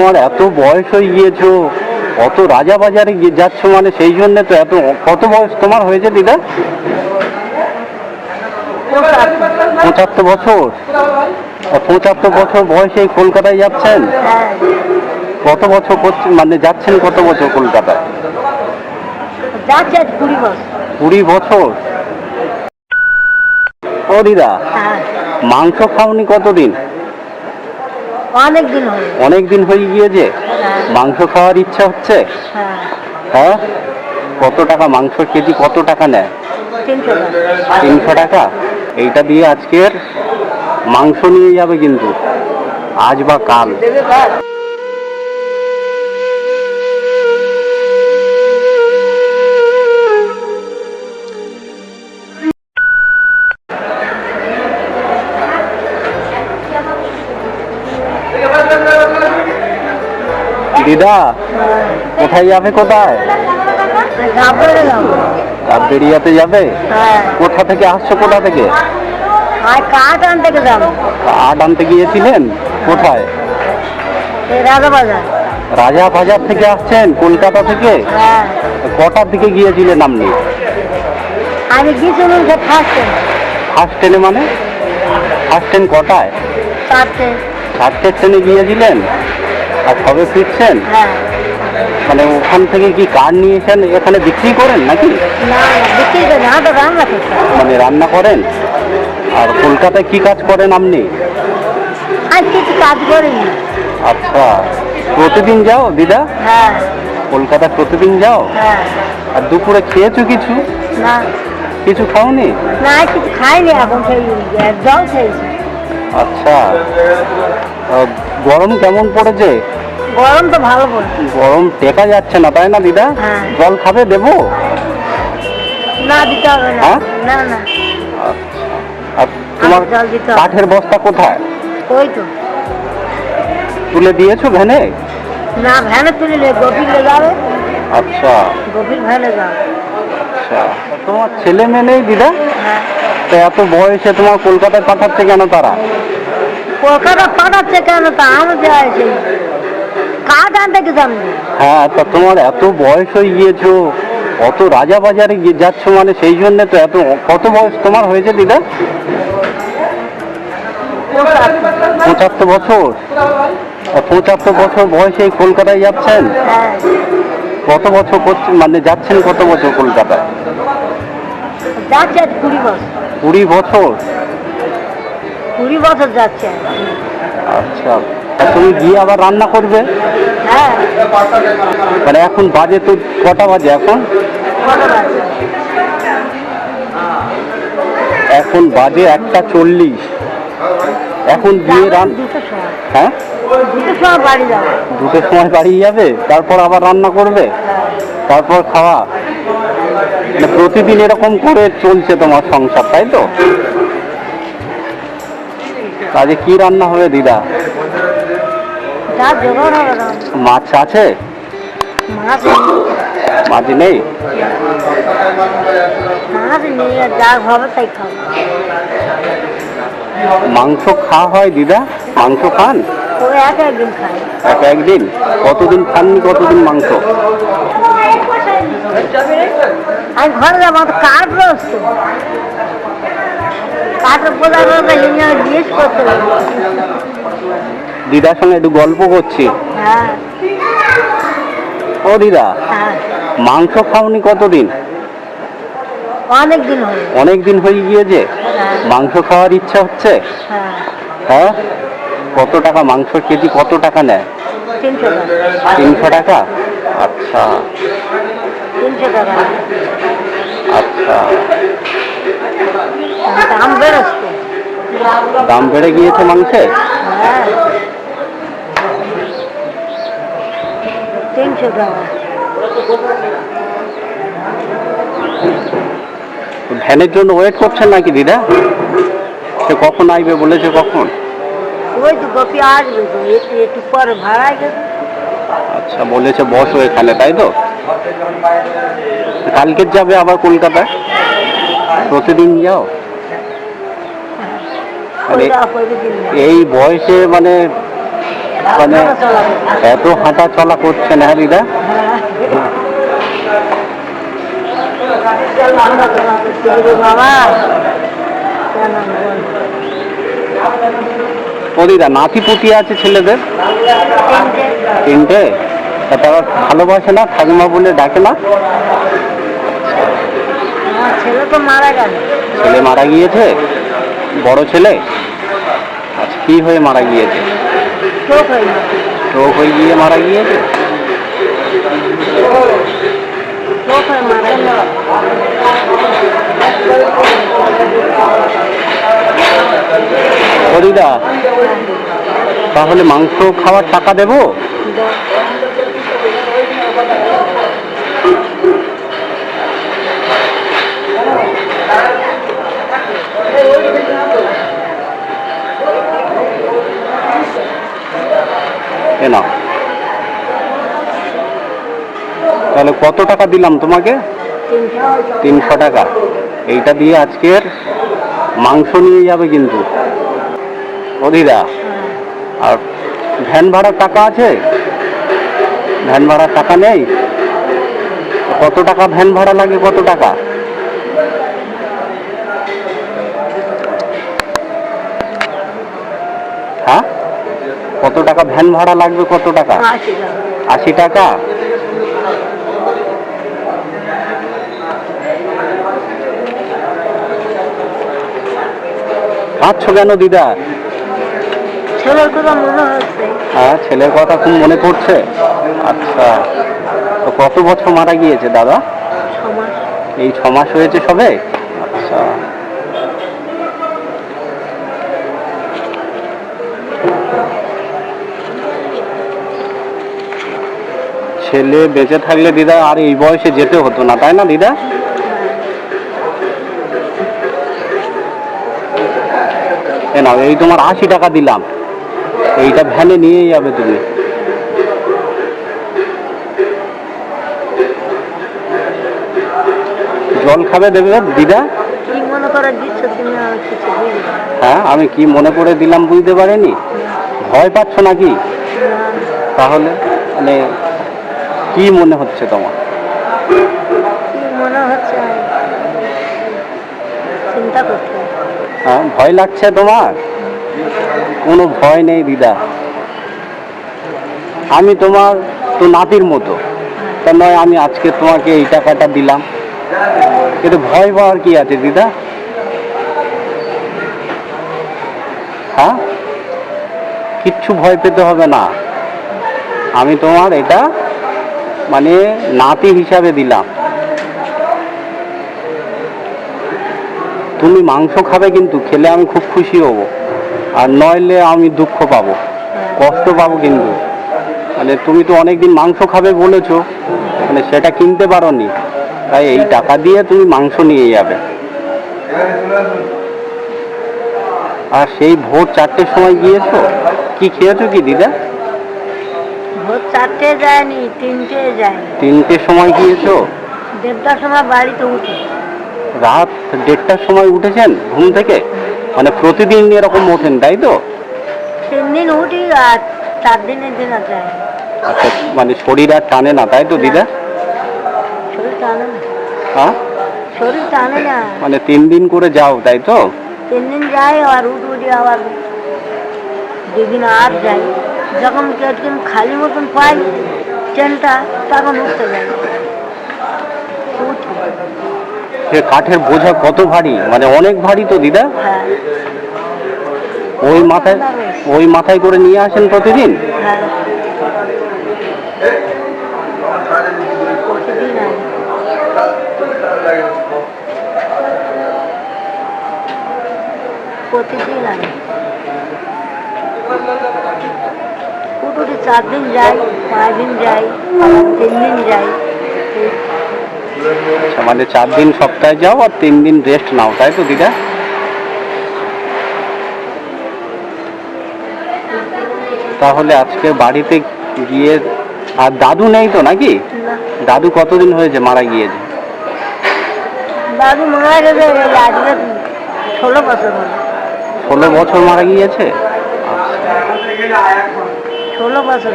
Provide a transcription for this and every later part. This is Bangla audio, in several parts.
তোমার এত বয়স হয়ে গিয়েছো অত রাজা বাজারে যাচ্ছ মানে সেই জন্য তো এত কত বয়স তোমার হয়েছে দিদা? পঁচাত্তর বছর? পঁচাত্তর বছর বয়সে কলকাতায় যাচ্ছেন? কত বছর করছেন মানে যাচ্ছেন কত বছর কলকাতায়? কুড়ি বছর? ও দিদা হ্যাঁ। মাংস খাওনি কতদিন? অনেক দিন হয়ে অনেক দিন হয়ে গিয়েছে হ্যাঁ। মাংস খাওয়ার ইচ্ছা হচ্ছে? হ্যাঁ। হ্যাঁ? কত টাকা মাংস কেজি কত টাকা নেয়? তিনশো টাকা? এইটা দিয়ে আজকের মাংস নিয়ে যাবে কিন্তু। আজ বা কাল। দিদা কোথায় যাবে কোথায়? যাব? কোথা থেকে আসছো কোথা থেকে? আর কাঠ আনতে আনতে গিয়েছিলেন? কোথায়? রাজা বাজার থেকে আসছেন কলকাতা থেকে? কটার দিকে গিয়েছিলেন আপনি? আমি গিয়েছিলাম ফার্স্টে ফার্স্ট ট্রেনে মানে? ফার্স্ট ট্রেন কটায়? চারটে। চারটের ট্রেনে গিয়েছিলেন? সবে ফিরছেন মানে ওখান থেকে কি কার নিয়েছেন? এখানে বিক্রি করেন নাকি। মানে রান্না করেন? আর কলকাতায় কি কাজ করেন আপনি? কাজ করিনি আচ্ছা প্রতিদিন যাও দিদা? হ্যাঁ। কলকাতা প্রতিদিন যাও? হ্যাঁ। আর দুপুরে খেয়েছো কিছু? না। কিছু খাওনি? না আর কিছু খাইনি এখন সেই জল খেয়েছি। আচ্ছা। গরম কেমন পড়েছে? গরম তো ভালো পড়ছে। গরম টেকা যাচ্ছে না তাই না দিদা? হ্যাঁ। জল খাবে দেবো? না দিতে হবে না। হ্যাঁ? না না। তোমার। কাঠের বস্তা কোথায়? ওই তো। তুলে দিয়েছ ভ্যানে? না ভ্যানে তুলে গভীর লে যাবে। আচ্ছা। গভীর ভ্যানে যাবে। আচ্ছা। তোমার ছেলে মেয়ে নেই দিদা? হ্যাঁ। তো এত বয়সে তোমার কলকাতায় পাঠাচ্ছে কেন তারা? কলকাতা পাঠাচ্ছে কেন তা আমি যাইছি কাজ আনতে জানব? হ্যাঁ তা তোমার এত বয়স হয়ে গিয়েছো অত রাজা বাজারে গিয়ে যাচ্ছ মানে সেই জন্য তো এত কত বয়স তোমার হয়েছে দিদা? পঁচাত্তর বছর? পঁচাত্তর বছর বয়সে কলকাতায় যাচ্ছেন? হ্যাঁ। কত বছর মানে যাচ্ছেন কত বছর কলকাতায়? কুড়ি বছর? কুড়ি বছর যাচ্ছে। আচ্ছা তুমি গিয়ে আবার রান্না করবে? হ্যাঁ। মানে এখন বাজে তো কটা বাজে এখন? এখন বাজে একটা চল্লিশ। এখন গিয়ে রান হ্যাঁ? দুটোর সময় বাড়ি যাব দুটোর সময় বাড়ি যাবে? তারপর আবার রান্না করবে? তারপর খাওয়া? মানে প্রতিদিন এরকম করে চলছে তোমার সংসার তাই তো? কাজে কি রান্না হবে দিদা? মাছ আছে? মাছ নেই? মাংস খাওয়া হয় দিদা? মাংস খান? এক একদিন কতদিন খাননি কতদিন মাংস? ঘরে যাব আমার জিজ্ঞেস করতে দিদার সঙ্গে একটু গল্প করছি। হ্যাঁ। ও দিদা হ্যাঁ। মাংস খাওনি কতদিন? অনেক দিন অনেক দিন হয়ে গিয়েছে? হ্যাঁ। মাংস খাওয়ার ইচ্ছা হচ্ছে? হ্যাঁ। হ্যাঁ? কত টাকা মাংস কেজি কত টাকা নেয়? তিনশো টাকা। আচ্ছা। আচ্ছা। দাম বেরোচ্ছে দাম বেড়ে গিয়েছে মাংসের হ্যাঁ। তিনশো টাকা ভ্যানের জন্য ওয়েট করছেন নাকি দিদা? সে কখন আসবে বলেছে কখন? ওই তো গপি আসবে তো একটু পরে ভাড়ায় গেছে আচ্ছা বলেছে বসো এখানে তাই তো? কালকে যাবে আবার কলকাতায়? প্রতিদিন যাও? মানে এই বয়সে মানে মানে। এত হাঁটা চলা করছে না দিদা কেন বল? ও দিদা নাতি পুতি আছে ছেলেদের তিনটে। তারা ভালোবাসে না ঠাকুমা বলে ডাকে না ছেলে তো মারা গেল ছেলে মারা গিয়েছে বড় ছেলে আচ্ছা কি হয়ে মারা গিয়েছে? স্ট্রোক হয়ে গিয়ে মারা গিয়েছে? দিদা তাহলে মাংস খাওয়ার টাকা দেবো এ না তাহলে কত টাকা দিলাম তোমাকে? তিনশো টাকা। এইটা দিয়ে আজকের মাংস নিয়ে যাবে কিন্তু। দিদা আর ভ্যান ভাড়ার টাকা আছে? ভ্যান ভাড়ার টাকা নেই? কত টাকা ভ্যান ভাড়া লাগে কত টাকা? হ্যাঁ? কত টাকা ভ্যান ভাড়া লাগবে কত টাকা। আশি টাকা? কাঁদছো কেন দিদা? ছেলের কথা মনে হচ্ছে। হ্যাঁ ছেলের কথা খুব মনে পড়ছে। আচ্ছা তো কত বছর মারা গিয়েছে দাদা? এই ছ মাস হয়েছে সবে? আচ্ছা। ছেলে বেঁচে থাকলে দিদা আর এই বয়সে যেতে হতো না তাই না দিদা? এ নাও এই তোমার আশি টাকা দিলাম। এইটা ভ্যানে নিয়ে যাবে তুমি। জল খাবে দেবে দিদা। হ্যাঁ আমি কি মনে করে দিলাম বুঝতে পারিনি? ভয় পাচ্ছ নাকি? তাহলে মানে কি মনে হচ্ছে তোমার? ভয় লাগছে তোমার? কোনো ভয় নেই, দিদা। আমি তোমার তো নাতির মতো। তা নয়, আমি আজকে তোমাকে এই টাকাটা দিলাম। কিন্তু ভয় পাওয়ার কি আছে, দিদা? হ্যাঁ? কিচ্ছু ভয় পেতে হবে না। আমি তোমার এটা মানে নাতি হিসাবে দিলাম। তুমি মাংস খাবে কিন্তু খেলে আমি খুব খুশি হব। আর নইলে আমি দুঃখ পাবো। কষ্ট পাবো কিন্তু। মানে তুমি তো অনেকদিন মাংস খাবে বলেছ। মানে সেটা কিনতে পারোনি। তাই এই টাকা দিয়ে তুমি মাংস নিয়ে যাবে। আর সেই ভোর চারটের সময় গিয়েছো? কি খেয়েছো কি দিদা? ভোর চারটে যায়নি তিনটে যায়নি। তিনটের সময় গিয়েছো? দেড়টার সময় বাড়িতে উঠি। রাত দেড়টার সময় উঠেছেন? ঘুম থেকে? মানে প্রতিদিন এরকম ওঠেন তাই তো? তিন দিন উঠি আর চার দিনের দিন যাই আচ্ছা মানে শরীর আর টানে না তাই তো দিদা? শরীর টানে না। হ্যাঁ? শরীর টানে না। মানে তিন দিন করে যাও তাই তো? তিন দিন যাই আর উঠ উঠি আবার দুদিন আর যাই যখন কেটকিন খালি মতন পাই ট্রেনটা তখন উঠতে যাই উঠি। সে কাঠের বোঝা কত ভারী? মানে অনেক ভারী তো দিদা। হ্যাঁ। ওই মাথায় ওই মাথায় করে নিয়ে আসেন প্রতিদিন? হ্যাঁ। প্রতিদিন চার দিন যাই পাঁচ দিন যাই তিন দিন যাই মানে চার দিন সপ্তাহে যাও আর তিন দিন রেস্ট নাও তাই তো দিদা? তাহলে আজকে বাড়িতে গিয়ে আর দাদু নেই তো নাকি? দাদু কতদিন হয়েছে মারা গিয়েছে? দাদু মারা গেছে ষোলো বছর ষোলো বছর মারা গিয়েছে? ষোলো বছর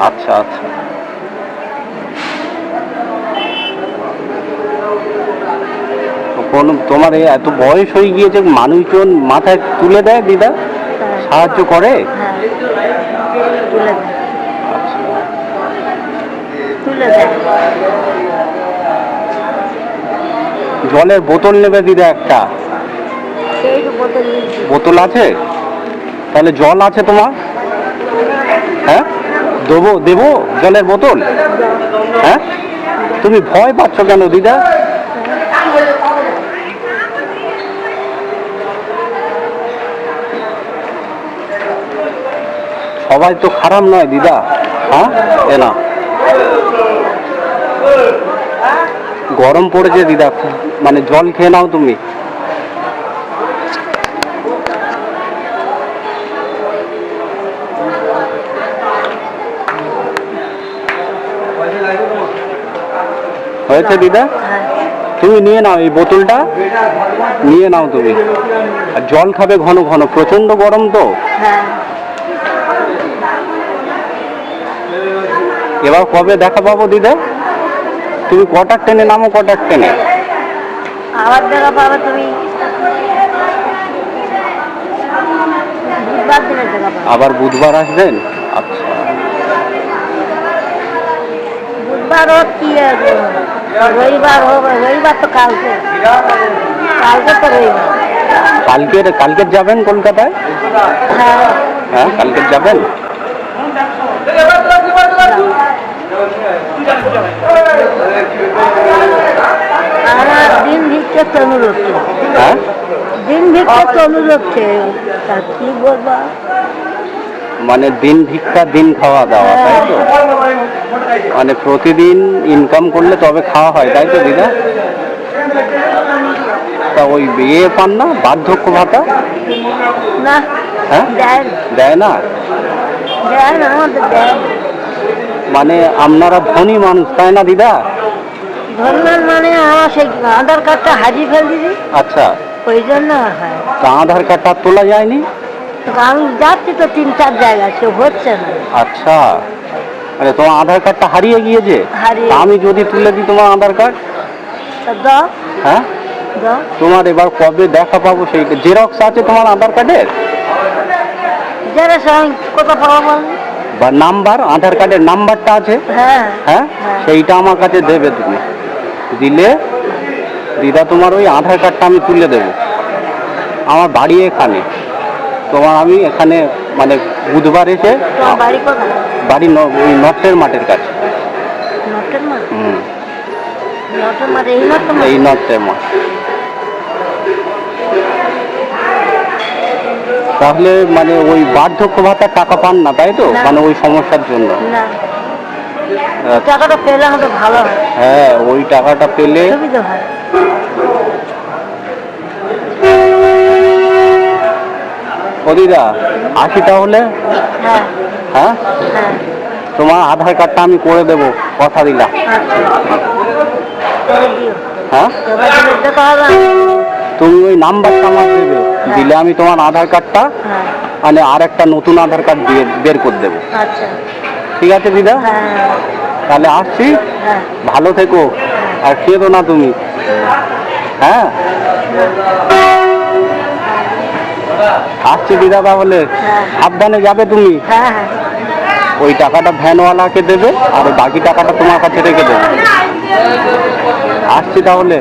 আচ্ছা আচ্ছা। কোন তোমার এত বয়স হয়ে গিয়েছে মানুষজন মাথায় তুলে দেয় দিদা? হ্যাঁ। সাহায্য করে? হ্যাঁ জলের বোতল নেবে দিদা একটা। বোতল আছে? তাহলে জল আছে তোমার? হ্যাঁ? দেবো দেবো জলের বোতল? হ্যাঁ? তুমি ভয় পাচ্ছ কেন দিদা? সবাই তো খারাপ নয়, দিদা। হ্যাঁ? এ গরম পড়েছে, দিদা। মানে জল খেয়ে নাও তুমি। হয়েছে, দিদা? তুমি নিয়ে নাও এই বোতলটা। নিয়ে নাও তুমি। আর জল খাবে ঘন ঘন। প্রচণ্ড গরম তো। হ্যাঁ। এবার কবে দেখা পাবো দিদা? তুমি কটার ট্রেনে নামো কটার ট্রেনে? আবার দেখা পাবে তুমি। আবার বুধবার আসবেন? আচ্ছা। বুধবার হোক কি রবিবার হোক রবিবার তো কালকে। কালকে তো রবিবার। কালকের কালকের যাবেন কলকাতায়? হ্যাঁ। হ্যাঁ কালকের যাবেন? দিন তনু হ্যাঁ? দিন ভিক্ষে তনু রচ্ছে তা কি বলব? মানে দিন ভিক্ষা দিন খাওয়া দাওয়া তাই তো? মানে প্রতিদিন ইনকাম করলে তবে খাওয়া হয় তাই তো দিদা? তা ওই বিয়ে পান না বার্ধক্য ভাতা? না হ্যাঁ? দেয় না। দেয় না। মানে আপনারা ধনী মানুষ তাই না দিদা? ধরলেন মানে আমার সেই আধার কার্ডটা হারিয়ে ফেল দিদি আচ্ছা। ওই জন্য হয়। তা আধার কার্ডটা তোলা যায়নি? আমি যাচ্ছি তো তিন চার জায়গা সে হচ্ছে না। আচ্ছা। মানে তোমার আধার কার্ডটা হারিয়ে গিয়েছে? হারিয়ে। আমি যদি তুলে দিই তোমার আধার কার্ড? তা দাও। হ্যাঁ? দাও। তোমার এবার কবে দেখা পাবো সেই জেরক্স আছে তোমার আধার কার্ডের? যারা সবাই কোথা পাবো বল বা নাম্বার আধার কার্ডের নাম্বারটা আছে? হ্যাঁ। হ্যাঁ? হ্যাঁ। সেইটা আমার কাছে দেবে তুমি। দিলে দিদা তোমার ওই আধার কার্ডটা আমি তুলে দেবো। আমার বাড়ি এখানে। তোমার আমি এখানে মানে বুধবার এসে বাড়ি ওই নর্থের মাঠের কাছে। নটের নটের এই নটের মাঠ। তাহলে মানে ওই বার্ধক্য ভাতার টাকা পান না তাই তো? মানে ওই সমস্যার জন্য। না। টাকাটা পেলে আমাদের ভালো হয়। হ্যাঁ ওই টাকাটা পেলে সুবিধা হয়। ও দিদা আসি তাহলে? হ্যাঁ। হ্যাঁ? হ্যাঁ। তোমার আধার কার্ডটা আমি করে দেবো কথা হ্যাঁ দিলে। না। তুমি ওই নাম্বারটা আমার দেবে দিলে আমি তোমার আধার কার্ডটা হ্যাঁ। মানে আর একটা নতুন আধার কার্ড দিয়ে বের করে দেবো। আচ্ছা। ঠিক আছে দিদা? হ্যাঁ। তাহলে আসছি। হ্যাঁ। ভালো থেকো। আর খেদো না তুমি। হ্যাঁ? আসছি দিদা তাহলে। হ্যাঁ। সাবধানে যাবে তুমি। ওই টাকাটা ভ্যানওয়ালাকে দেবে আর বাকি টাকাটা তোমার কাছে রেখে দেবে। আসছি তাহলে।